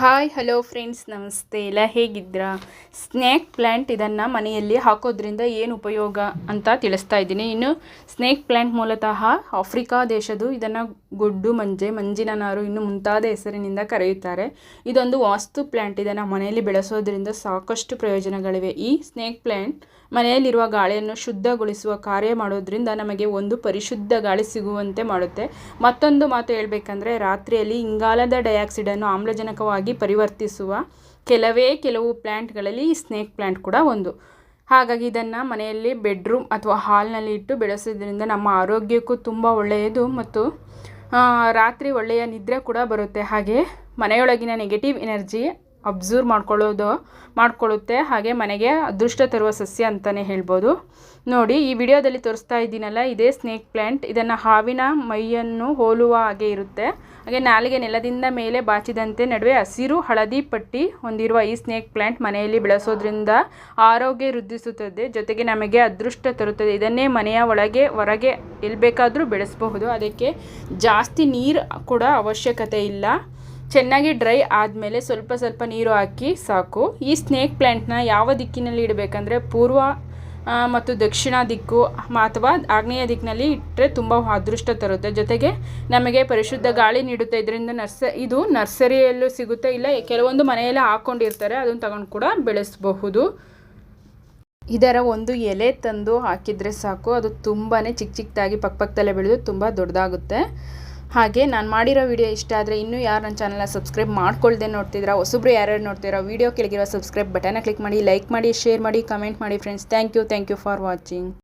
Hi hello friends ನಮಸ್ತೆ. ಎಲ್ಲ ಹೇಗಿದ್ದೀರಾ? ಸ್ನೇಕ್ ಪ್ಲ್ಯಾಂಟ್ ಇದನ್ನು ಮನೆಯಲ್ಲಿ ಹಾಕೋದ್ರಿಂದ ಏನು ಉಪಯೋಗ ಅಂತ ತಿಳಿಸ್ತಾ ಇದ್ದೀನಿ. ಇನ್ನು ಸ್ನೇಕ್ ಪ್ಲ್ಯಾಂಟ್ ಮೂಲತಃ ಆಫ್ರಿಕಾ ದೇಶದ್ದು ಇದನ್ನು ಗೊಡ್ಡು, ಮಂಜೆ, ಮಂಜಿನ ನಾರು ಇನ್ನು ಮುಂತಾದ ಹೆಸರಿನಿಂದ ಕರೆಯುತ್ತಾರೆ. ಇದೊಂದು ವಾಸ್ತು ಪ್ಲ್ಯಾಂಟ್ ಇದನ್ನು ಮನೆಯಲ್ಲಿ ಬೆಳೆಸೋದ್ರಿಂದ ಸಾಕಷ್ಟು ಪ್ರಯೋಜನಗಳಿವೆ. ಈ ಸ್ನೇಕ್ ಪ್ಲ್ಯಾಂಟ್ ಮನೆಯಲ್ಲಿರುವ ಗಾಳಿಯನ್ನು ಶುದ್ಧಗೊಳಿಸುವ ಕಾರ್ಯ ಮಾಡೋದ್ರಿಂದ ನಮಗೆ ಒಂದು ಪರಿಶುದ್ಧ ಗಾಳಿ ಸಿಗುವಂತೆ ಮಾಡುತ್ತೆ. ಮತ್ತೊಂದು ಮಾತು ಹೇಳಬೇಕಂದ್ರೆ, ರಾತ್ರಿಯಲ್ಲಿ ಇಂಗಾಲದ ಡೈಆಕ್ಸೈಡನ್ನು ಆಮ್ಲಜನಕವಾಗಿ ಪರಿವರ್ತಿಸುವ ಕೆಲವೇ ಕೆಲವು ಪ್ಲ್ಯಾಂಟ್ಗಳಲ್ಲಿ ಈ ಸ್ನೇಕ್ ಪ್ಲ್ಯಾಂಟ್ ಕೂಡ ಒಂದು. ಹಾಗಾಗಿ ಇದನ್ನು ಮನೆಯಲ್ಲಿ ಬೆಡ್ರೂಮ್ ಅಥವಾ ಹಾಲ್ನಲ್ಲಿ ಇಟ್ಟು ಬೆಳೆಸೋದ್ರಿಂದ ನಮ್ಮ ಆರೋಗ್ಯಕ್ಕೂ ತುಂಬ ಒಳ್ಳೆಯದು ಮತ್ತು ರಾತ್ರಿ ಒಳ್ಳೆಯ ನಿದ್ರೆ ಕೂಡ ಬರುತ್ತೆ. ಹಾಗೆ ಮನೆಯೊಳಗಿನ ನೆಗೆಟಿವ್ ಎನರ್ಜಿ ಅಬ್ಸರ್ವ್ ಮಾಡ್ಕೊಳ್ಳೋದು, ಮಾಡ್ಕೊಳ್ಳುತ್ತೆ. ಹಾಗೆ ಮನೆಗೆ ಅದೃಷ್ಟ ತರುವ ಸಸ್ಯ ಅಂತಲೇ ಹೇಳ್ಬೋದು. ನೋಡಿ, ಈ ವಿಡಿಯೋದಲ್ಲಿ ತೋರಿಸ್ತಾ ಇದ್ದೀನಲ್ಲ, ಇದೇ ಸ್ನೇಕ್ ಪ್ಲ್ಯಾಂಟ್ ಇದನ್ನು ಹಾವಿನ ಮೈಯನ್ನು ಹೋಲುವ ಹಾಗೆ ಇರುತ್ತೆ. ಹಾಗೆ ನಾಲಿಗೆ ನೆಲದಿಂದ ಮೇಲೆ ಬಾಚಿದಂತೆ ನಡುವೆ ಹಸಿರು ಹಳದಿ ಪಟ್ಟಿ ಹೊಂದಿರುವ ಈ ಸ್ನೇಕ್ ಪ್ಲ್ಯಾಂಟ್ ಮನೆಯಲ್ಲಿ ಬೆಳೆಸೋದ್ರಿಂದ ಆರೋಗ್ಯ ವೃದ್ಧಿಸುತ್ತದೆ. ಜೊತೆಗೆ ನಮಗೆ ಅದೃಷ್ಟ ತರುತ್ತದೆ. ಇದನ್ನೇ ಮನೆಯ ಒಳಗೆ, ಹೊರಗೆ ಎಲ್ಲಿ ಬೇಕಾದರೂ ಬೆಳೆಸಬಹುದು. ಅದಕ್ಕೆ ಜಾಸ್ತಿ ನೀರು ಕೂಡ ಅವಶ್ಯಕತೆ ಇಲ್ಲ. ಚೆನ್ನಾಗಿ ಡ್ರೈ ಆದಮೇಲೆ ಸ್ವಲ್ಪ ಸ್ವಲ್ಪ ನೀರು ಹಾಕಿ ಸಾಕು. ಈ ಸ್ನೇಕ್ ಪ್ಲ್ಯಾಂಟ್ನ ಯಾವ ದಿಕ್ಕಿನಲ್ಲಿ ಇಡಬೇಕಂದ್ರೆ ಪೂರ್ವ ಮತ್ತು ದಕ್ಷಿಣ ದಿಕ್ಕು ಅಥವಾ ಆಗ್ನೇಯ ದಿಕ್ಕಿನಲ್ಲಿ ಇಟ್ಟರೆ ತುಂಬ ಅದೃಷ್ಟ ತರುತ್ತೆ. ಜೊತೆಗೆ ನಮಗೆ ಪರಿಶುದ್ಧ ಗಾಳಿ ನೀಡುತ್ತೆ. ಇದರಿಂದ ನರ್ಸ, ಇದು ನರ್ಸರಿಯಲ್ಲೂ ಸಿಗುತ್ತೆ. ಇಲ್ಲ, ಕೆಲವೊಂದು ಮನೆಯಲ್ಲೇ ಹಾಕ್ಕೊಂಡಿರ್ತಾರೆ ಅದನ್ನು ತಗೊಂಡು ಕೂಡ ಬೆಳೆಸಬಹುದು. ಇದರ ಒಂದು ಎಲೆ ತಂದು ಹಾಕಿದರೆ ಸಾಕು. ಅದು ತುಂಬಾ ಚಿಕ್ಕ ಚಿಕ್ಕದಾಗಿ ಪಕ್ಕಪಕ್ಕದಲ್ಲೇ ಬೆಳೆದು ತುಂಬ ದೊಡ್ಡದಾಗುತ್ತೆ. ಹಾಗೆ ನಾನು ಮಾಡಿರೋ ವಿಡಿಯೋ ಇಷ್ಟ ಆದರೆ ಇನ್ನೂ ಯಾರು ನನ್ನ ಚಾನಲ್ನ ಸಬ್ಸ್ಕ್ರೈಬ್ ಮಾಡ್ಕೊಳ್ದೆ ನೋಡ್ತಿದ್ದೀರಾ ಹೊಸಬ್ರು ಯಾರ್ಯಾರು ನೋಡ್ತಿರೋ ವಿಡಿಯೋ ಕೆಳಗಿರೋ ಸಬ್ಸ್ಕ್ರೈಬ್ ಬಟನ್ನ ಕ್ಲಿಕ್ ಮಾಡಿ ಲೈಕ್ ಮಾಡಿ ಶೇರ್ ಮಾಡಿ ಕಮೆಂಟ್ ಮಾಡಿ friends thank you thank you for watching